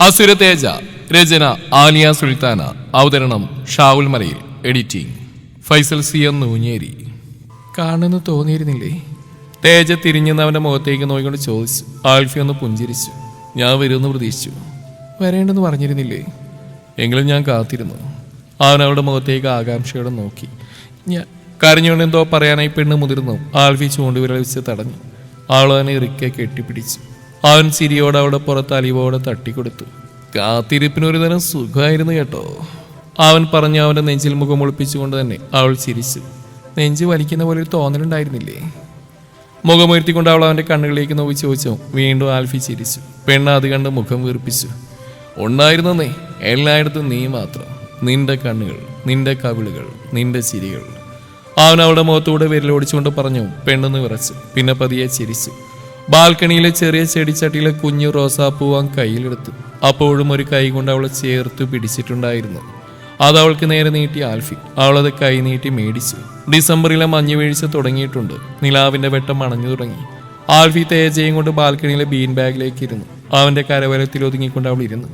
അസുര തേജ രചന ആലിയ സുൽത്താന അവതരണം Shavul Malayil editing Faisal C M Noonjeri. കാണുന്നു തോന്നിയിരുന്നില്ലേ? തേജ തിരിഞ്ഞെന്ന് അവന്റെ മുഖത്തേക്ക് നോക്കിക്കൊണ്ട് ചോദിച്ചു. ആൽഫി ഒന്ന് പുഞ്ചിരിച്ചു. ഞാൻ വരുമെന്ന് പ്രതീക്ഷിച്ചു. വരേണ്ടെന്ന് പറഞ്ഞിരുന്നില്ലേ? എങ്കിലും ഞാൻ കാത്തിരുന്നു. അവൻ അവളുടെ മുഖത്തേക്ക് ആകാംക്ഷയോടെ നോക്കി. ഞാൻ കരഞ്ഞുകൊണ്ട് എന്തോ പറയാനായി പെണ്ണ് മുതിർന്നു. ആൽഫി ചൂണ്ടുവിരൽ വെച്ച് തടഞ്ഞു. അവൾ അവനെ ഇറുക്കെ കെട്ടിപ്പിടിച്ചു. അവൻ ചിരിയോടെ അവിടെ പുറത്ത് അലിവോടെ തട്ടിക്കൊടുത്തു. കാത്തിരിപ്പിനൊരു തരം സുഖമായിരുന്നു കേട്ടോ. അവൻ പറഞ്ഞ് അവന്റെ നെഞ്ചിൽ മുഖം ഒളിപ്പിച്ചുകൊണ്ട് തന്നെ അവൾ ചിരിച്ചു. നെഞ്ച് വലിക്കുന്ന പോലെ ഒരു തോന്നലുണ്ടായിരുന്നില്ലേ? മുഖമുയർത്തിക്കൊണ്ട് അവൾ അവന്റെ കണ്ണുകളിലേക്ക് നോക്കി ചോദിച്ചു. വീണ്ടും ആൽഫി ചിരിച്ചു. പെണ്ണ് അത് കണ്ട് മുഖം വീർപ്പിച്ചു. ഉണ്ടായിരുന്നേ എല്ലായിടത്തും നീ മാത്രം. നിന്റെ കണ്ണുകൾ നിന്റെ കവിളുകൾ നിന്റെ ചിരികൾ. അവൻ അവളുടെ മുഖത്തൂടെ വിരലോടിച്ചുകൊണ്ട് പറഞ്ഞു. പെണ്ണെന്ന് വിറച്ചു. പിന്നെ പതിയെ ചിരിച്ചു. ബാൽക്കണിയിലെ ചെറിയ ചെടിച്ചട്ടിയിലെ കുഞ്ഞു റോസാപ്പൂ അവൻ കയ്യിലെടുത്തു. അപ്പോഴും ഒരു കൈ കൊണ്ട് അവളെ ചേർത്ത് പിടിച്ചിട്ടുണ്ടായിരുന്നു. അത് അവൾക്ക് നേരെ നീട്ടി ആൽഫി. അവളത് കൈ നീട്ടി മേടിച്ചു. ഡിസംബറിലെ മഞ്ഞ് വീഴ്ച തുടങ്ങിയിട്ടുണ്ട്. നിലാവിന്റെ വെട്ടം അണഞ്ഞു തുടങ്ങി. ആൽഫി തേജയും കൊണ്ട് ബാൽക്കണിയിലെ ബീൻ ബാഗിലേക്ക് ഇരുന്നു. അവന്റെ കരവലത്തിൽ ഒതുങ്ങിക്കൊണ്ട് അവൾ ഇരുന്നു.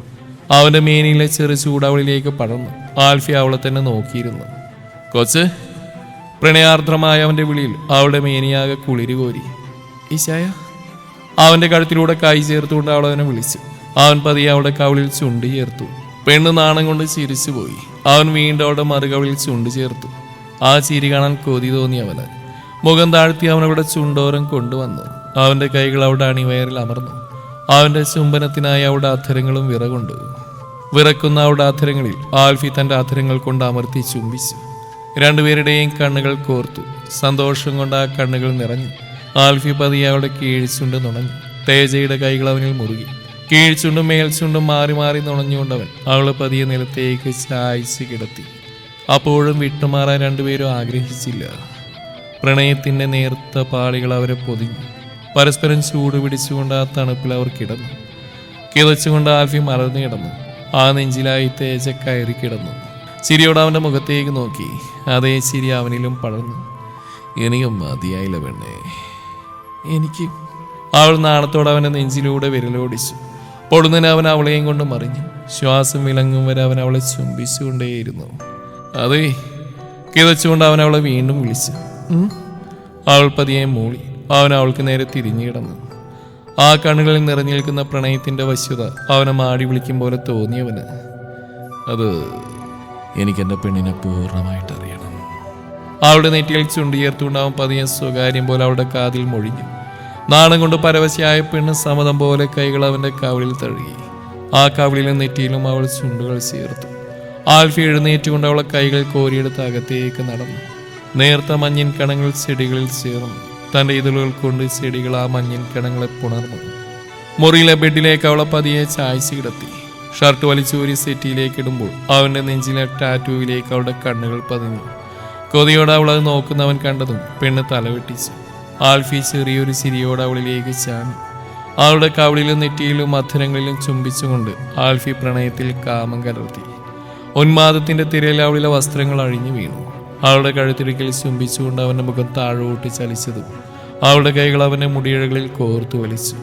അവന്റെ മേനിയിലെ ചെറു ചൂടവളിലേക്ക് പടർന്നു. ആൽഫി അവളെ തന്നെ നോക്കിയിരുന്നു. കൊച്ച് പ്രണയാർദ്രമായ അവന്റെ വിളിയിൽ അവളുടെ മേനിയാകെ കുളിരുകോരി. ഈശായ അവന്റെ കഴുത്തിലൂടെ കൈ ചേർത്തുകൊണ്ട് അവൾ അവനെ വിളിച്ചു. അവൻ പതിയെ അവളുടെ കവിളിൽ ചുണ്ടി ചേർത്തു. പെണ്ണ് നാണം കൊണ്ട് ചിരിച്ചു പോയി. അവൻ വീണ്ടും അവളുടെ മറുകവിളിൽ ചുണ്ടി ചേർത്തു. ആ ചിരി കാണാൻ കൊതി തോന്നി അവന്. മുഖം താഴ്ത്തി അവൻ അവിടെ ചുണ്ടോരം കൊണ്ടുവന്നു. അവന്റെ കൈകൾ അവിടെ അണിവയറിൽ അമർന്നു. അവന്റെ ചുംബനത്തിനായി അവിടെ അധരങ്ങളും വിറകൊണ്ടു. വിറക്കുന്ന അവളുടെ അധരങ്ങളിൽ ആൽഫി തന്റെ അധരങ്ങൾ കൊണ്ട് അമർത്തി ചുംബിച്ചു. രണ്ടുപേരുടെയും കണ്ണുകൾ കോർത്തു. സന്തോഷം കൊണ്ട് ആ കണ്ണുകൾ നിറഞ്ഞു. ആൽഫി പതിയെ അവളുടെ കീഴ്ച്ചുണ്ട് നുണഞ്ഞു. തേജയുടെ കൈകൾ അവനിൽ മുറുകി. കീഴ്ച്ചുണ്ടും മേൽച്ചുണ്ടും മാറി മാറി നുണഞ്ഞുകൊണ്ടവൻ അവളെ പതിയെ നിലത്തേക്ക് ചായച്ച് കിടത്തി. അപ്പോഴും വിട്ടുമാറാൻ രണ്ടുപേരും ആഗ്രഹിച്ചില്ല. പ്രണയത്തിന്റെ നേർത്ത പാളികൾ അവരെ പൊതിഞ്ഞു. പരസ്പരം ചൂട് പിടിച്ചുകൊണ്ട് ആ തണുപ്പിൽ അവർ കിടന്നു. കിതച്ചുകൊണ്ട് ആൽഫി മറന്നു കിടന്നു. ആ നെഞ്ചിലായി തേജ കയറി കിടന്നു. ചിരിയോട് അവന്റെ മുഖത്തേക്ക് നോക്കി. അതേ ചിരി അവനിലും പടർന്നു. ഇനിയും മതിയായില്ല പെണ്ണേ. എനിക്ക് അവൾ നാണത്തോടെ അവനെ നെഞ്ചിലൂടെ വിരലോടിച്ചു. പൊടുന്നതിന് അവൻ അവളെയും കൊണ്ട് മറിഞ്ഞു. ശ്വാസം വിലങ്ങും വരെ അവൻ അവളെ ചുംബിച്ചുകൊണ്ടേയിരുന്നു. അതേ കിതച്ചുകൊണ്ട് അവൻ അവളെ വീണ്ടും വിളിച്ചു? അവൾ പതിയെ മൂളി. അവൻ അവൾക്ക് നേരെ തിരിഞ്ഞു കിടന്നു. ആ കണ്ണുകളിൽ നിറഞ്ഞു നിൽക്കുന്ന പ്രണയത്തിന്റെ വശ്യത അവനെ മാടി വിളിക്കും പോലെ തോന്നിയവന്. അത് എനിക്ക് എന്റെ പെണ്ണിനെ പൂർണമായിട്ട് അറിയണം അവളുടെ നെറ്റിയിൽ ചുണ്ടിയേർത്തുണ്ടാവും പതിയ സ്വകാര്യം പോലെ അവളുടെ കാതിൽ മൊഴിഞ്ഞു. നാണം കൊണ്ട് പരവശയായ പെണ്ണ് സമതം പോലെ കൈകൾ അവന്റെ കവിളിൽ തഴുകി. ആ കവിളിലും നെറ്റിയിലും അവൾ ചുണ്ടുകൾ ചേർത്തു ആൽഫി എഴുന്നേറ്റുകൊണ്ട് അവളെ കൈകൾ കോരിയെടുത്ത് അകത്തേക്ക് നടന്നു. നേർത്ത മഞ്ഞിൻ കണങ്ങൾ ചെടികളിൽ ചേർന്നു. തന്റെ ഇതളുകൾ കൊണ്ട് ചെടികൾ ആ മഞ്ഞിൻ കണങ്ങളെ പുണർന്നു. മുറിയിലെ ബെഡിലേക്ക് അവളെ പതിയെ ചായച്ച് കിടത്തി. ഷർട്ട് വലിച്ചൂരി സെറ്റിയിലേക്ക് ഇടുമ്പോൾ അവന്റെ നെഞ്ചിലെ ടാറ്റുവിലേക്ക് അവളുടെ കണ്ണുകൾ പതിഞ്ഞു. കൊതിയോടെ അവൾ അത് നോക്കുന്നവൻ കണ്ടതും പെണ്ണ് തലവെട്ടിച്ചു. ആൽഫി ചെറിയൊരു ചിരിയോടെ അവളിലേക്ക് ചാഞ്ഞു. അവളുടെ കവിളിലും നെറ്റിയിലും അധരങ്ങളിലും ചുംബിച്ചുകൊണ്ട് ആൽഫി പ്രണയത്തിൽ കാമം കലർത്തി. ഉന്മാദത്തിന്റെ തിരയിൽ അവളിലെ വസ്ത്രങ്ങൾ അഴിഞ്ഞു വീണു. അവളുടെ കഴുത്തിടുക്കിൽ ചുംബിച്ചുകൊണ്ട് അവന്റെ മുഖം താഴോട്ട് ചലിച്ചതും അവളുടെ കൈകൾ അവന്റെ മുടിയിഴകളിൽ കോർത്തു വലിച്ചു.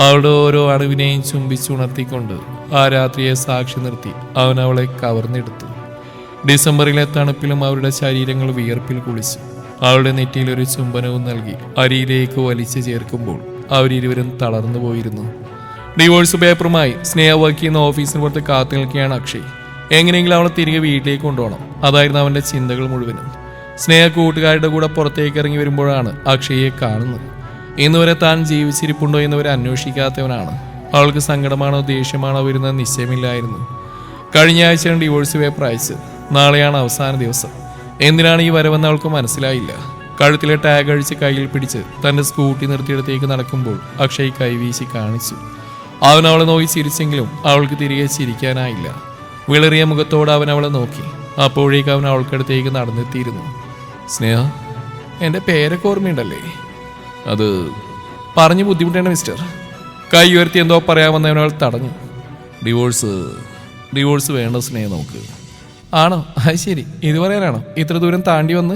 അവളുടെ ഓരോ അണുവിനെയും ചുംബിച്ചുണർത്തിക്കൊണ്ട് ആ രാത്രിയെ സാക്ഷി നിർത്തി അവൻ അവളെ കവർന്നെടുത്തു. ഡിസംബറിലെ തണുപ്പിലും അവരുടെ ശരീരങ്ങൾ വിയർപ്പിൽ കുളിച്ച് അവളുടെ നെറ്റിയിൽ ഒരു ചുംബനവും നൽകി അരിയിലേക്ക് വലിച്ചു ചേർക്കുമ്പോൾ അവരിരുവരും തളർന്നു പോയിരുന്നു. ഡിവോഴ്സ് പേപ്പറുമായി സ്നേഹ വർക്ക് ചെയ്യുന്ന ഓഫീസിന് പുറത്ത് കാത്തു നിൽക്കുകയാണ് അക്ഷയ്. എങ്ങനെയെങ്കിലും അവളെ തിരികെ വീട്ടിലേക്ക് കൊണ്ടുപോകണം. അതായിരുന്നു അവന്റെ ചിന്തകൾ മുഴുവനും. സ്നേഹ കൂട്ടുകാരുടെ കൂടെ പുറത്തേക്ക് ഇറങ്ങി വരുമ്പോഴാണ് അക്ഷയെ കാണുന്നത്. ഇന്നുവരെ താൻ ജീവിച്ചിരിപ്പുണ്ടോ എന്നിവരെ അന്വേഷിക്കാത്തവനാണ്. അവൾക്ക് സങ്കടമാണോ ദേഷ്യമാണോ വരുന്ന നിശ്ചയമില്ലായിരുന്നു. കഴിഞ്ഞ ആഴ്ചയാണ് ഡിവോഴ്സ് പേപ്പർ അയച്ചത്. നാളെയാണ് അവസാന ദിവസം. എന്തിനാണ് ഈ വരവെന്ന് അവൾക്ക് മനസ്സിലായില്ല. കഴുത്തിലെ ടാഗ് അഴിച്ച് കയ്യിൽ പിടിച്ച് തന്റെ സ്കൂട്ടി നിർത്തിയിടത്തേക്ക് നടക്കുമ്പോൾ അക്ഷയ് കൈവീശി കാണിച്ചു. അവൻ അവളെ നോക്കി ചിരിച്ചെങ്കിലും അവൾക്ക് തിരികെ ചിരിക്കാനായില്ല. വിളറിയ മുഖത്തോടെ അവൻ അവളെ നോക്കി. അപ്പോഴേക്ക് അവൻ അവൾക്കടുത്തേക്ക് നടന്നെത്തിയിരുന്നു. സ്നേഹ എന്റെ പേരൊക്കെ ഓർമ്മയുണ്ടല്ലേ? അത് പറഞ്ഞു ബുദ്ധിമുട്ടേണ്ട മിസ്റ്റർ. കൈ ഉയർത്തി എന്തോ പറയാമെന്നവനവൾ തടഞ്ഞു. ഡിവോഴ്സ് ഡിവോഴ്സ് വേണ്ട സ്നേഹം നമുക്ക്. ആണോ? അത് ശരി. ഇത് പറയാനാണോ? ഇത്ര ദൂരം താണ്ടി വന്ന്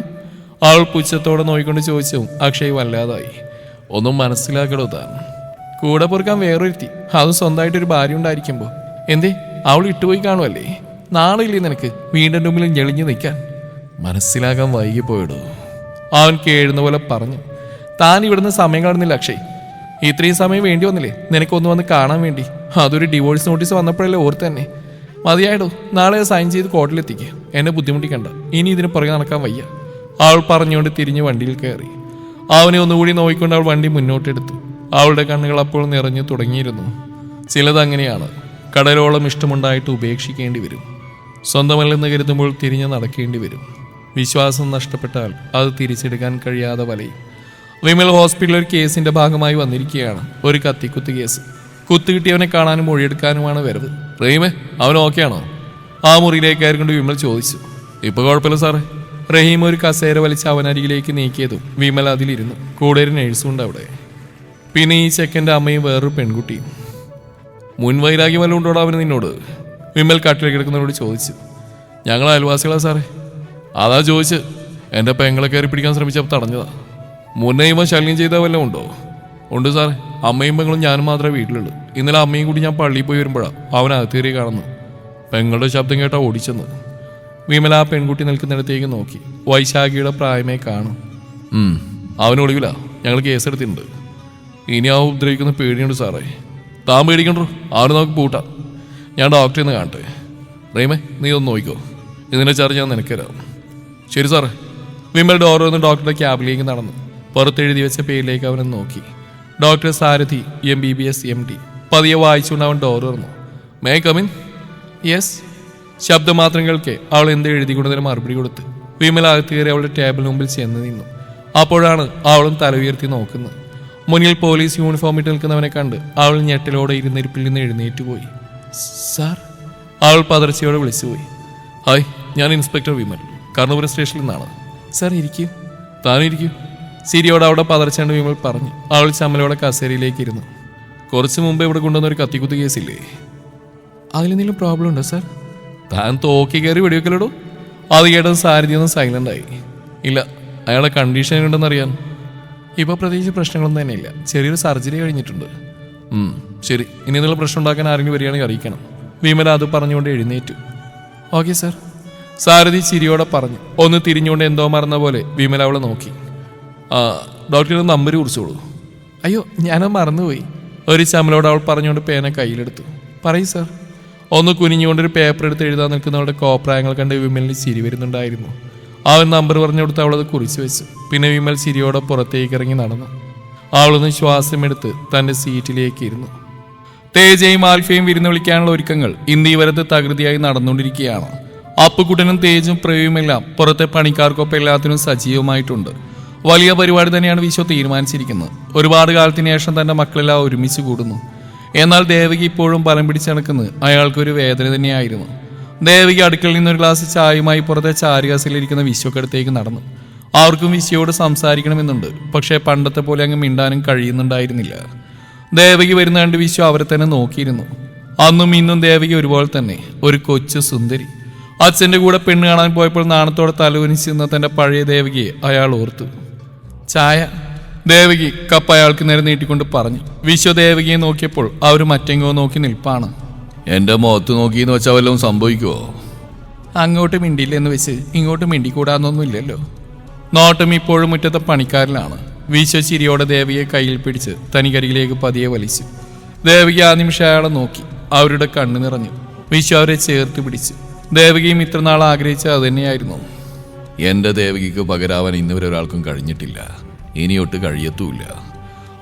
അവൾ പുച്ഛത്തോടെ നോക്കിക്കൊണ്ട് ചോദിച്ചു. അക്ഷയ് വല്ലാതായി. ഒന്നും മനസ്സിലാക്കണോ താൻ. കൂടെ പൊറുക്കാൻ വേറൊരുത്തി. അത് സ്വന്തമായിട്ടൊരു ഭാര്യ ഉണ്ടായിരിക്കുമ്പോൾ എന്തേ? അവൾ ഇട്ടുപോയി കാണുമല്ലേ നാളെ ഇല്ലേ നിനക്ക് വീണ്ടും മുമ്പിൽ ഞെളിഞ്ഞു നിൽക്കാൻ? മനസ്സിലാകാൻ വൈകി പോയിടോ അവൻ കേഴുന്ന പോലെ പറഞ്ഞു. താൻ ഇവിടുന്ന് സമയം കാണുന്നില്ല അക്ഷയ്. ഇത്രയും സമയം വേണ്ടി വന്നില്ലേ? നിനക്കൊന്ന് വന്ന് കാണാൻ വേണ്ടി. അതൊരു ഡിവോഴ്സ് നോട്ടീസ് വന്നപ്പോഴല്ലേ ഓർത്ത് തന്നെ മതിയായിടോ നാളെ സൈൻ ചെയ്ത് കോട്ടിലെത്തിക്കുക എന്നെ ബുദ്ധിമുട്ടിക്കണ്ട. ഇനി ഇതിന് പുറകെ നടക്കാൻ വയ്യ. അവൾ പറഞ്ഞുകൊണ്ട് തിരിഞ്ഞ് വണ്ടിയിൽ കയറി. അവനെ ഒന്നുകൂടി നോക്കിക്കൊണ്ട് അവൾ വണ്ടി മുന്നോട്ടെടുത്തു. അവളുടെ കണ്ണുകൾ അപ്പോൾ നിറഞ്ഞു തുടങ്ങിയിരുന്നു. ചിലത് അങ്ങനെയാണ്. കടലോളം ഇഷ്ടമുണ്ടായിട്ട് ഉപേക്ഷിക്കേണ്ടി വരും. സ്വന്തമല്ലെന്ന് കരുതുമ്പോൾ തിരിഞ്ഞ് നടക്കേണ്ടി വരും. വിശ്വാസം നഷ്ടപ്പെട്ടാൽ അത് തിരിച്ചെടുക്കാൻ കഴിയാതെ വലയും. വിമൽ ഹോസ്പിറ്റലിൽ ഒരു കേസിന്റെ ഭാഗമായി വന്നിരിക്കുകയാണ്. ഒരു കത്തിക്കുത്ത് കേസ്. കുത്തുകിട്ടിയവനെ കാണാനും മൊഴിയെടുക്കാനുമാണ് വരവ്. റഹീമേ അവൻ ഓക്കെയാണോ? ആ മുറിയിലേക്ക് ആയിരിക്കൊണ്ട് വിമൽ ചോദിച്ചു. ഇപ്പൊ കുഴപ്പമില്ല സാറേ. റഹീം ഒരു കസേര വലിച്ച് അവനരികിലേക്ക് നീക്കിയതും വിമൽ അതിലിരുന്നു. കൂടെ ഒരു നഴ്സും ഉണ്ട് അവിടെ. പിന്നെ ഈ ചെക്കന്റെ അമ്മയും വേറൊരു പെൺകുട്ടിയും. മുൻവൈരാഗ്യം വല്ലതും ഉണ്ടോടാ അവന് നിന്നോട്? വിമൽ കട്ടിൽ കിടക്കുന്നവരോട് ചോദിച്ചു. ഞങ്ങൾ അയൽവാസികളാ സാറേ. അതാ ചോദിച്ച് എന്റെ പെങ്ങളെ കയറി പിടിക്കാൻ ശ്രമിച്ചപ്പോൾ തടഞ്ഞതാ. മുന്നേ ഇവ ശല്യം ചെയ്ത വല്ലതും ഉണ്ടോ? ഉണ്ട് സാറേ. അമ്മയും പെങ്ങളും ഞാനും മാത്രമേ വീട്ടിലുള്ളൂ. ഇന്നലെ അമ്മയും കൂടി ഞാൻ പള്ളിയിൽ പോയി വരുമ്പോഴാണ് അവൻ അകത്തേറി കാണുന്നു പെങ്ങളുടെ ശബ്ദം കേട്ടാ ഓടിച്ചെന്ന്. വിമല ആ പെൺകുട്ടി നിൽക്കുന്നിടത്തേക്ക് നോക്കി. വൈശാഖിയുടെ പ്രായമേ കാണും. ഉം, അവന് ഒളിവില്ല ഞങ്ങൾ കേസെടുത്തിട്ടുണ്ട്. ഇനി ആ ഉപദ്രവിക്കുന്ന പേടിയുണ്ട് സാറേ. താൻ പേടിക്കണ്ടോ? അവന് നമുക്ക് പൂട്ടാം. ഞാൻ ഡോക്ടറെ നിന്ന് കാണട്ടെ. റീമേ നീ ഒന്ന് നോക്കിക്കോ. ഇതിനെ ചാർജ് ഞാൻ നിനക്ക് തരാം. ശരി സാറേ. വിമൽ ഡോർ വന്ന് ഡോക്ടറുടെ ക്യാബിലേക്ക് നടന്നു. പുറത്തെഴുതി വെച്ച പേരിലേക്ക് അവനെ നോക്കി. Doctor Sarathi M B B S M D പതിയെ വായിച്ചുകൊണ്ട് അവൻ ഡോർ മേ കമിൻ യെസ് ശബ്ദം മാത്രം കേൾക്കെ അവൾ എന്ത് എഴുതിക്കൊണ്ടതിന് മറുപടി കൊടുത്ത്. വിമൽ അകത്ത് കയറി അവളുടെ ടേബിളിന് മുമ്പിൽ ചെന്ന് നിന്നു. അപ്പോഴാണ് അവളും തല ഉയർത്തി നോക്കുന്നത്. മുന്നിൽ പോലീസ് യൂണിഫോം ഇട്ട് നിൽക്കുന്നവനെ കണ്ട് അവൾ ഞെട്ടലോടെ ഇരുന്നിരിപ്പിൽ നിന്ന് എഴുന്നേറ്റ് പോയി. സാർ? അവൾ പതർച്ചയോടെ വിളിച്ചുപോയി ഹായ് ഞാൻ ഇൻസ്പെക്ടർ വിമൽ കർണപുരം സ്റ്റേഷനിൽ നിന്നാണ്. സാർ ഇരിക്കൂ. താനും ഇരിക്കൂ സിരിയോട് അവിടെ പതർച്ചാണ്ട് വിമൽ പറഞ്ഞു. അവൾ ചമ്മലോടെ കസേരയിലേക്ക് ഇരുന്നു. കുറച്ച് മുമ്പ് ഇവിടെ കൊണ്ടുവന്ന ഒരു കത്തിക്കുത്ത് കേസില്ലേ? അതിലെന്തെങ്കിലും പ്രോബ്ലം ഉണ്ടോ സാർ താൻ തോക്കി കയറി വെടിവെക്കലടോ? അത് കേട്ടത് സാരഥി സൈലന്റ് ആയി. ഇല്ല അയാളെ കണ്ടീഷൻ ഉണ്ടെന്നറിയാൻ ഇപ്പോൾ പ്രത്യേകിച്ച് പ്രശ്നങ്ങളൊന്നും തന്നെ ഇല്ല ചെറിയൊരു സർജറി കഴിഞ്ഞിട്ടുണ്ട്. ഉം, ശരി. ഇനി എന്നുള്ള പ്രശ്നം ഉണ്ടാക്കാൻ ആരെങ്കിലും വരികയാണെങ്കിൽ അറിയിക്കണം. വിമൽ അത് പറഞ്ഞുകൊണ്ട് എഴുന്നേറ്റു. ഓക്കെ സാർ സാരഥി ചിരിയോടെ പറഞ്ഞു. ഒന്ന് തിരിഞ്ഞുകൊണ്ട് എന്തോ മറന്ന പോലെ വിമൽ അവളെ നോക്കി. ആ ഡോക്ടറുടെ നമ്പർ കുറിച്ചോളൂ അയ്യോ ഞാനത് മറന്നുപോയി. ഒരു ശമലോട് അവൾ പറഞ്ഞുകൊണ്ട് പേന കയ്യിലെടുത്തു. പറയൂ സാർ. ഒന്ന് കുനിഞ്ഞുകൊണ്ട് ഒരു പേപ്പർ എടുത്ത് എഴുതാൻ നിൽക്കുന്നവളുടെ കോപ്രായങ്ങൾ കണ്ട് വിമലിന് ചിരി വരുന്നുണ്ടായിരുന്നു. അവൻ നമ്പർ പറഞ്ഞു കൊടുത്ത് അവളത് കുറിച്ചു വെച്ചു. പിന്നെ വിമൽ ചിരിയോടെ പുറത്തേക്ക് ഇറങ്ങി നടന്നു. അവളൊന്ന് ശ്വാസമെടുത്ത് തന്റെ സീറ്റിലേക്ക് ഇരുന്നു. തേജയും ആൽഫയും വിരുന്ന് വിളിക്കാനുള്ള ഒരുക്കങ്ങൾ ഇന്ന് ഇവരത്ത് വരത്ത് തകൃതിയായി നടന്നുകൊണ്ടിരിക്കുകയാണ്. അപ്പുക്കുട്ടനും തേജും പ്രേയുമെല്ലാം പുറത്തെ പണിക്കാർക്കൊപ്പം എല്ലാത്തിനും സജീവമായിട്ടുണ്ട്. വലിയ പരിപാടി തന്നെയാണ് വിശ്വ തീരുമാനിച്ചിരിക്കുന്നത്. ഒരുപാട് കാലത്തിന് ശേഷം തന്റെ മക്കളെല്ലാം ഒരുമിച്ച് കൂടുന്നു. എന്നാൽ ദേവകി ഇപ്പോഴും ബലം പിടിച്ചടക്കുന്നത് അയാൾക്കൊരു വേദന തന്നെയായിരുന്നു. ദേവകി അടുക്കളയിൽ നിന്ന് ഒരു ഗ്ലാസ് ചായയുമായി പുറത്തെ ചാരുകാസിലിരിക്കുന്ന വിശ്വക്കടുത്തേക്ക് നടന്നു. അവർക്കും വിശ്വയോട് സംസാരിക്കണമെന്നുണ്ട്. പക്ഷേ പണ്ടത്തെ പോലെ അങ്ങ് മിണ്ടാനും കഴിയുന്നുണ്ടായിരുന്നില്ല. ദേവകി വരുന്ന കണ്ട് വിശ്വ അവരെ തന്നെ നോക്കിയിരുന്നു. അന്നും ഇന്നും ദേവകി ഒരുപോലെ തന്നെ. ഒരു കൊച്ചു സുന്ദരി. അച്ഛന്റെ കൂടെ പെണ്ണ് കാണാൻ പോയപ്പോൾ നാണത്തോടെ തലവനിച്ചിരുന്ന തന്റെ പഴയ ദേവകിയെ അയാൾ ഓർത്തു. ചായ. ദേവകി കപ്പ് അയാൾക്ക് നേരെ നീട്ടിക്കൊണ്ട് പറഞ്ഞു. വിശ്വ ദേവകിയെ നോക്കിയപ്പോൾ അവർ മറ്റെങ്ങോ നോക്കി നിൽപ്പാണ്. എന്റെ മുഖത്ത് നോക്കിയെന്ന് വെച്ചാൽ വല്ലതും സംഭവിക്കുമോ അങ്ങോട്ട് മിണ്ടിയില്ലെന്ന് വെച്ച് ഇങ്ങോട്ട് മിണ്ടിക്കൂടാന്നൊന്നും ഇല്ലല്ലോ നോട്ടം ഇപ്പോഴും മുറ്റത്തെ പണിക്കാരിലാണ്. വിശ്വ ചിരിയോടെ ദേവിയെ കയ്യിൽ പിടിച്ച് തനിക്കരികിലേക്ക് പതിയെ വലിച്ചു. ദേവകി ആ നിമിഷം അയാളെ നോക്കി. അവരുടെ കണ്ണു നിറഞ്ഞു. വിശ്വ അവരെ ചേർത്ത് പിടിച്ചു. ദേവകിയും ഇത്ര നാൾ ആഗ്രഹിച്ച അത് തന്നെയായിരുന്നു. എന്റെ ദേവകിക്ക് പകരാവാൻ ഇന്നുവരെ ഒരാൾക്കും കഴിഞ്ഞിട്ടില്ല. ഇനിയൊട്ട് കഴിയത്തുമില്ല.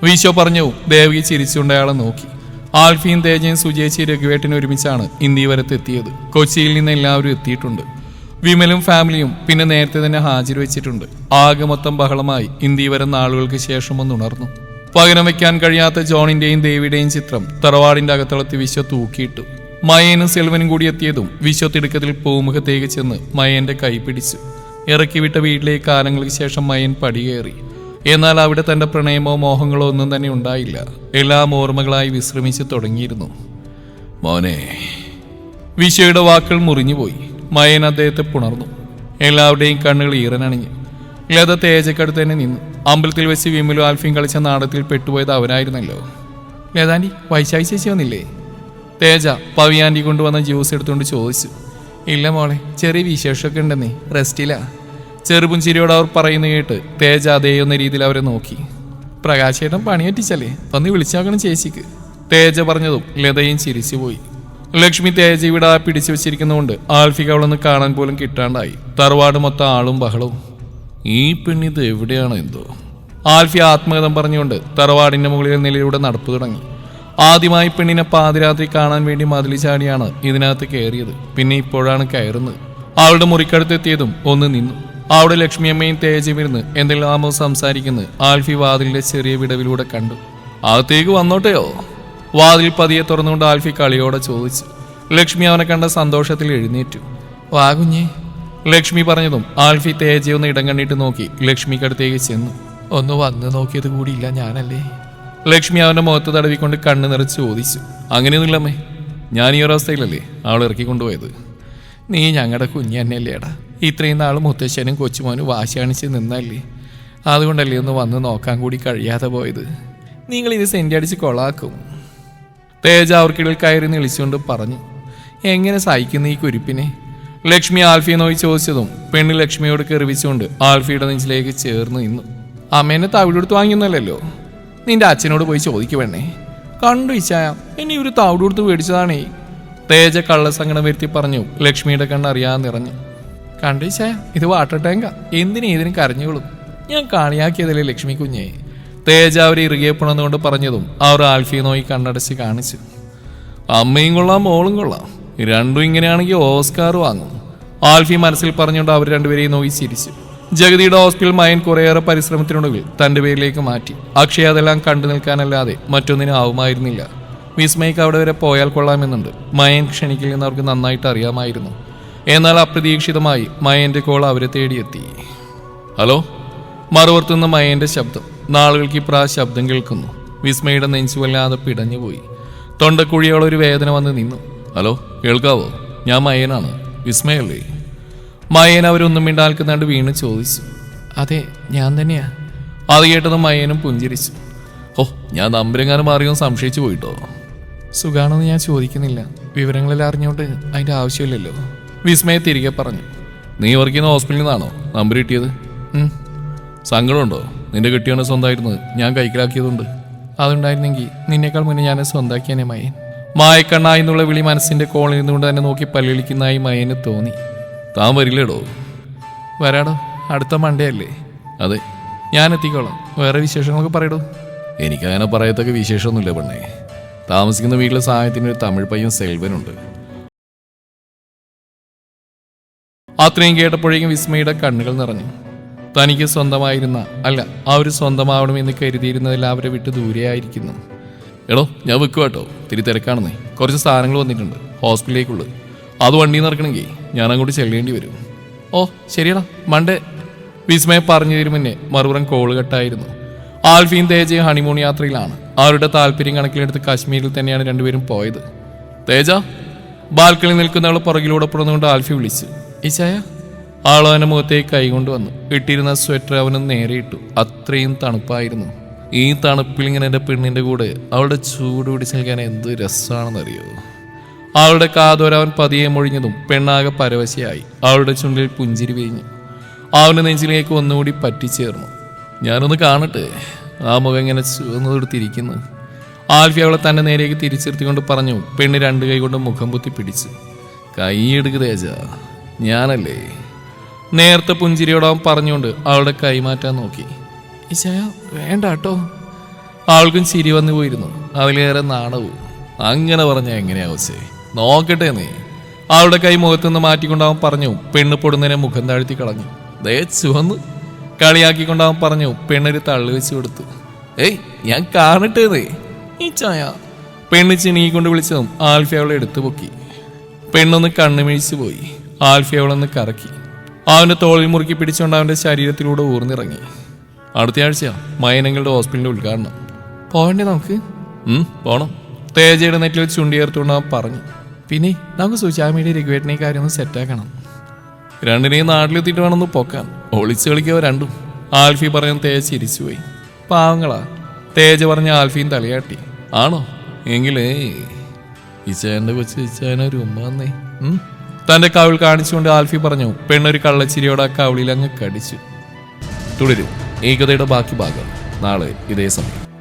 വിശോ പറഞ്ഞു ദേവകി ചിരിച്ചുകൊണ്ട് അയാളെ നോക്കി. ആൽഫിയും തേജയും സുജേച്ചി രഘുവേട്ടനും ഒരുമിച്ചാണ് ഇന്ത്യ വരത്ത് എത്തിയത്. കൊച്ചിയിൽ നിന്ന് എല്ലാവരും എത്തിയിട്ടുണ്ട്. വിമലും ഫാമിലിയും പിന്നെ നേരത്തെ തന്നെ ഹാജർ വെച്ചിട്ടുണ്ട്. ആകെ മൊത്തം ബഹളമായി ഇന്ത്യ വരെ നാളുകൾക്ക് ശേഷം ഒന്ന് ഉണർന്നു. പകരം വെക്കാൻ കഴിയാത്ത ജോണിന്റെയും ദേവിയുടെയും ചിത്രം തറവാടിന്റെ അകത്തളത്ത് വിശ്വ തൂക്കിയിട്ടു. മയനും സെൽവനും കൂടി എത്തിയതും വിശ്വ തിടുക്കത്തിൽ പൂമുഖത്തേക്ക് ചെന്ന് മയന്റെ കൈ പിടിച്ചു. ഇറക്കി വിട്ട വീട്ടിലേക്ക് കാലങ്ങൾക്ക് ശേഷം മയൻ പടിയേറി. എന്നാൽ അവിടെ തന്റെ പ്രണയമോ മോഹങ്ങളോ ഒന്നും തന്നെ ഉണ്ടായില്ല. എല്ലാം ഓർമ്മകളായി വിശ്രമിച്ച് തുടങ്ങിയിരുന്നു. മോനെ വിശയുടെ വാക്കുകൾ മുറിഞ്ഞുപോയി. മയൻ അദ്ദേഹത്തെ പുണർന്നു. എല്ലാവരുടെയും കണ്ണുകൾ ഈറനണിഞ്ഞു. ലത തേജക്കടുത്ത് തന്നെ നിന്നു. അമ്പലത്തിൽ വെച്ച് വിമലും ആൽഫിയും കളിച്ച നാടത്തിൽ പെട്ടുപോയത് അവനായിരുന്നല്ലോ. ലതാന്റി വൈശാഖി ചേച്ചി വന്നില്ലേ? തേജ പവിയാന്റി കൊണ്ടുവന്ന ജ്യൂസ് എടുത്തുകൊണ്ട് ചോദിച്ചു. ഇല്ല മോളെ ചെറിയ വിശേഷമൊക്കെ ഉണ്ടെന്നേ റെസ്റ്റിലാ. ചെറുപുഞ്ചിരിയോട് അവർ പറയുന്ന കേട്ട് തേജ അതേയുന്ന രീതിയിൽ അവരെ നോക്കി. പ്രകാശേട്ടൻ പണിയറ്റിച്ചല്ലേ വന്ന് വിളിച്ചാക്കണം ചേച്ചിക്ക്. തേജ പറഞ്ഞതും ലതയും ചിരിച്ചുപോയി. ലക്ഷ്മി തേജ ഇവിടെ പിടിച്ചു വെച്ചിരിക്കുന്നതുകൊണ്ട് ആൽഫിക്ക് അവളൊന്ന് കാണാൻ പോലും കിട്ടാണ്ടായി. തറവാട് മൊത്തം ആളും ബഹളവും. ഈ പെണ്ണിത് എവിടെയാണ് എന്തോ? ആൽഫി ആത്മകഥം പറഞ്ഞുകൊണ്ട് തറവാടിന്റെ മുകളിൽ നിലയിലൂടെ നടപ്പ് തുടങ്ങി. ആദ്യമായി പെണ്ണിനെ പാതിരാത്രി കാണാൻ വേണ്ടി മതിലി ചാടിയാണ് ഇതിനകത്ത് കയറിയത്. പിന്നെ ഇപ്പോഴാണ് കയറുന്നത്. അവളുടെ മുറിക്കടുത്തെത്തിയതും ഒന്ന് നിന്നു. അവിടെ ലക്ഷ്മിയമ്മയും തേജയും ഇരുന്ന് എന്തെല്ലാമോ സംസാരിക്കുന്നത് ആൽഫി വാതിലിന്റെ ചെറിയ വിടവിലൂടെ കണ്ടു. അകത്തേക്ക് വന്നോട്ടെയോ? വാതിൽ പതിയെ തുറന്നുകൊണ്ട് ആൽഫി കളിയോടെ ചോദിച്ചു. ലക്ഷ്മി അവനെ കണ്ട സന്തോഷത്തിൽ എഴുന്നേറ്റു. വാ കുഞ്ഞേ ലക്ഷ്മി പറഞ്ഞതും ആൽഫി തേജയൊന്ന് ഇടം കണ്ണിട്ട് നോക്കി ലക്ഷ്മിക്കടുത്തേക്ക് ചെന്നു. ഒന്ന് വന്ന് നോക്കിയത് കൂടിയില്ല ഞാനല്ലേ? ലക്ഷ്മി അവന്റെ മുഖത്ത് തടവിക്കൊണ്ട് കണ്ണ് നിറച്ച് ചോദിച്ചു. അങ്ങനെയൊന്നുമില്ലമ്മേ ഞാൻ ഈ ഒരവസ്ഥയിലല്ലേ അവൾ ഇറക്കി കൊണ്ടുപോയത് നീ ഞങ്ങളുടെ കുഞ്ഞ് തന്നെയല്ലേടാ. ഇത്രയും നാൾ മുത്തശ്ശനും കൊച്ചുമോനും വാശി കാണിച്ച് നിന്നല്ലേ? അതുകൊണ്ടല്ലേ ഒന്ന് വന്ന് നോക്കാൻ കൂടി കഴിയാതെ പോയത്? നിങ്ങൾ ഇത് സെന്റ് അടിച്ച് കൊളാക്കും. തേജ അവർക്കിടയിൽ കയറി നിളിച്ചുകൊണ്ട് പറഞ്ഞു എങ്ങനെ സഹിക്കുന്നു ഈ കുരിപ്പിനെ? ലക്ഷ്മി ആൽഫിയെ നോയി ചോദിച്ചതും പെണ്ണ് ലക്ഷ്മിയോട് കെറിവിച്ചുകൊണ്ട് ആൽഫിയുടെ നെഞ്ചിലേക്ക് ചേർന്ന് നിന്നു. അമ്മേനെ തവിടെടുത്ത് വാങ്ങിയൊന്നല്ലല്ലോ നിന്റെ അച്ഛനോട് പോയി ചോദിക്കുവണ്ണേ കണ്ടു ഇച്ചായ എന്നെ ഒരു തവിട് കൊടുത്ത് മേടിച്ചതാണേ. തേജ കള്ളസങ്കടം വരുത്തി പറഞ്ഞു ലക്ഷ്മിയുടെ കണ്ണ് അറിയാതെ നിറഞ്ഞു. കണ്ടു ഇത് വാട്ടർ ടാങ്ക. എന്തിനും ഏതിനും കരഞ്ഞോളും ഞാൻ കാണിയാക്കിയതല്ലേ ലക്ഷ്മി കുഞ്ഞെ. തേജ അവരെ ഇറുകിയ പുണർന്നുകൊണ്ട് പറഞ്ഞതും അവർ ആൽഫിയെ നോക്കി കണ്ണടച്ച് കാണിച്ചു. അമ്മയും കൊള്ളാം മോളും കൊള്ളാം. രണ്ടും ഇങ്ങനെയാണെങ്കിൽ ഓസ്കാർ വാങ്ങും. ആൽഫി മനസ്സിൽ പറഞ്ഞുകൊണ്ട് അവർ രണ്ടുപേരെയും നോക്കി ചിരിച്ചു. ജഗതിയുടെ ഹോസ്പിറ്റൽ മയൻ കുറേയേറെ പരിശ്രമത്തിനൊടുവിൽ തന്റെ പേരിലേക്ക് മാറ്റി. അക്ഷയ അതെല്ലാം കണ്ടു നിൽക്കാനല്ലാതെ മറ്റൊന്നിനും ആവുമായിരുന്നില്ല. വിസ്മയ്ക്ക് അവിടെ വരെ പോയാൽ കൊള്ളാമെന്നുണ്ട്. മയൻ ക്ഷണിക്കില്ലെന്ന് അവർക്ക് നന്നായിട്ട് അറിയാമായിരുന്നു. എന്നാൽ അപ്രതീക്ഷിതമായി മയന്റെ കോൾ അവരെ തേടിയെത്തി. ഹലോ? മറുപുറത്തുനിന്ന് മയന്റെ ശബ്ദം നാളുകൾക്ക് ഇപ്രാ ശബ്ദം കേൾക്കുന്നു. വിസ്മയുടെ നെഞ്ചു വല്ലാതെ പിടഞ്ഞുപോയി തൊണ്ടക്കുഴിയോളൊരു വേദന വന്ന് നിന്നു. ഹലോ കേൾക്കാവോ? ഞാൻ മയനാണ്. വിസ്മയല്ലേ? മയൻ അവരൊന്നും മിണ്ടാൽക്കുന്നാണ്ട് വീണ് ചോദിച്ചു. അതെ ഞാൻ തന്നെയാ. അത് കേട്ടത് മയനും പുഞ്ചിരിച്ചു. ഓ ഞാൻ നമ്പരെങ്ങാനും മാറിയോ സംശയിച്ചു പോയിട്ടോ? സുഖാണെന്ന് ഞാൻ ചോദിക്കുന്നില്ല. വിവരങ്ങളെല്ലാം അറിഞ്ഞോണ്ട് അതിന്റെ ആവശ്യമില്ലല്ലോ. വിസ്മയെ തിരികെ പറഞ്ഞു. നീ വർക്ക് ചെയ്യുന്ന ഹോസ്പിറ്റലിൽ നിന്നാണോ നമ്പർ കിട്ടിയത്. സങ്കടമുണ്ടോ? നിന്റെ കിട്ടിയാണ് സ്വന്തമായിരുന്നത് ഞാൻ കൈക്കലാക്കിയതുണ്ട്. അതുണ്ടായിരുന്നെങ്കിൽ നിന്നേക്കാൾ മുന്നേ ഞാൻ സ്വന്താക്കിയാനെ മയൻ. മായക്കണ്ണ എന്നുള്ള വിളി മനസ്സിന്റെ കോളിൽ നിന്നുകൊണ്ട് തന്നെ നോക്കി പല്ലിളിക്കുന്നതായി മയന് തോന്നി. താൻ വരില്ലേടോ. വരാടോ അടുത്ത മണ്ടേ അല്ലേ? അതെ. ഞാൻ എത്തിക്കോളാം. വേറെ വിശേഷങ്ങളൊക്കെ പറയടോ. എനിക്കങ്ങനെ പറയത്തക്ക വിശേഷമൊന്നുമില്ല പെണ്ണേ. താമസിക്കുന്ന വീട്ടിലെ സഹായത്തിന് ഒരു തമിഴ് പയ്യൻ സെൽവനുണ്ട്. അത്രയും കേട്ടപ്പോഴേക്കും വിസ്മയുടെ കണ്ണുകൾ നിറഞ്ഞു. തനിക്ക് സ്വന്തമായിരുന്ന അല്ല അവർ സ്വന്തമാവണമെന്ന് കരുതിയിരുന്നതെല്ലാം അവരെ വിട്ട് ദൂരെയായിരിക്കുന്നു എടോ ഞാൻ വെക്കുക കേട്ടോ തിരി തിരക്കാണെന്നേ. കുറച്ച് സാധനങ്ങൾ വന്നിട്ടുണ്ട്. ഹോസ്പിറ്റലിലേക്കുള്ളത് അത് വണ്ടി നിറക്കണമെങ്കിൽ ഞാൻ അങ്ങോട്ട് ചെല്ലേണ്ടി വരും. ഓ ശരിയടാ. മണ്ടേ. വിസ്മയ പറഞ്ഞു തരും മുന്നേ മറുപുറം കോൾ കെട്ടായിരുന്നു. ആൽഫീൻ തേജയും ഹണിമൂൺ യാത്രയിലാണ്. അവരുടെ താല്പര്യം കണക്കിലെടുത്ത് കാശ്മീരിൽ തന്നെയാണ് രണ്ടുപേരും പോയത്. തേജ ബാൽക്കണി നിൽക്കുന്നവൾ പുറകിലൂടെ പുറന്നുകൊണ്ട് ആൽഫി വിളിച്ചു. ഈശായ ആളോ അവന്റെ മുഖത്തേക്ക് കൈകൊണ്ട് വന്നു. ഇട്ടിരുന്ന സ്വെറ്റർ അവന് നേരെയിട്ടു അത്രയും തണുപ്പായിരുന്നു. ഈ തണുപ്പിൽ ഇങ്ങനെ എന്റെ പെണ്ണിന്റെ കൂടെ അവളുടെ ചൂട് പിടിച്ച് നിൽക്കാൻ എന്ത് രസമാണെന്നറിയോ? അവളുടെ കാതോരവൻ പതിയെ മൊഴിഞ്ഞതും പെണ്ണാകെ പരവശയായി. അവളുടെ ചുണ്ടിൽ പുഞ്ചിരി വീഞ്ഞു അവന്റെ നെഞ്ചിലേക്ക് ഒന്നുകൂടി പറ്റിച്ചേർന്നു. ഞാനൊന്ന് കാണട്ടെ. ആ മുഖം ഇങ്ങനെ ചുവന്നു തൊടുത്തിരിക്കുന്നു ആൽഫി അവളെ തന്റെ നേരേക്ക് തിരിച്ചിരുത്തിക്കൊണ്ട് പറഞ്ഞു. പെണ്ണ് രണ്ട് കൈ കൊണ്ട് മുഖം പൊത്തി പിടിച്ചു. കൈയെടുക്ക് തേജ. ഞാനല്ലേ? നേരത്തെ പുഞ്ചിരിയോട് അവൻ പറഞ്ഞുകൊണ്ട് അവളുടെ കൈമാറ്റാൻ നോക്കി. വേണ്ട കേട്ടോ. ആൾക്കും ചിരി വന്നു പോയിരുന്നു. അവലേറെ നാണവും. അങ്ങനെ പറഞ്ഞ എങ്ങനെയാവച്ചേ നോക്കട്ടെ നീ. അവളുടെ കൈ മുഖത്തുനിന്ന് മാറ്റിക്കൊണ്ടവൻ പറഞ്ഞു പെണ്ണ് പൊടുന്നതിനെ മുഖം താഴ്ത്തി കളഞ്ഞു. ദേ ചുവന്ന്. കളിയാക്കിക്കൊണ്ടവൻ പറഞ്ഞു പെണ്ണൊരു തള്ളി വെച്ച് കൊടുത്തു. ഏയ് ഞാൻ കാണട്ടെ നീ. ഈ ചായ. പെണ്ണ് ചിണീ കൊണ്ട് വിളിച്ചതും ആൽഫി അവളെ എടുത്തു പൊക്കി. പെണ്ണൊന്ന് കണ്ണുമിഴിച്ചു പോയി. ആൽഫി കറക്കി. അവന്റെ തോളിൽ മുറുക്കി പിടിച്ചുകൊണ്ട് അവന്റെ ശരീരത്തിലൂടെ ഊർന്നിറങ്ങി. അടുത്ത ആഴ്ച മയനങ്ങളുടെ ഹോസ്പിറ്റലിന്റെ ഉദ്ഘാടനം. പോകണ്ടേ നമുക്ക്? പോണം. തേജയുടെ നെറ്റിൽ ചുണ്ടിയേർത്തുകൊണ്ട് അവൻ പറഞ്ഞു. പിന്നെ നമുക്ക് സുചാമിയുടെ രഘുവേട്ടനെ കാര്യം ഒന്ന് സെറ്റാക്കണം രണ്ടിനെയും നാട്ടിലെത്തിയിട്ട് വേണമെന്ന് പൊക്കാൻ. ഒളിച്ചു കളിക്കുക രണ്ടും? ആൽഫി പറഞ്ഞു തേജ ചിരിച്ചുപോയി പാവങ്ങളാ. തേജ പറഞ്ഞ ആൽഫിയും തലയാട്ടി. ആണോ? എങ്കിലേ ഇച്ചേന്റെ കൊച്ചു ഇച്ചായനൊരു ഉമ്മ വന്നേ. ഉം. തന്റെ കവിൾ കാണിച്ചുകൊണ്ട് ആൽഫി പറഞ്ഞു പെണ്ണൊരു കള്ളച്ചിരിയോടെ ആ കവിളിൽ അങ്ങ് കടിച്ചു. തുടരും ഏകതയുടെ ബാക്കി ഭാഗം നാളെ ഇതേ സമയം.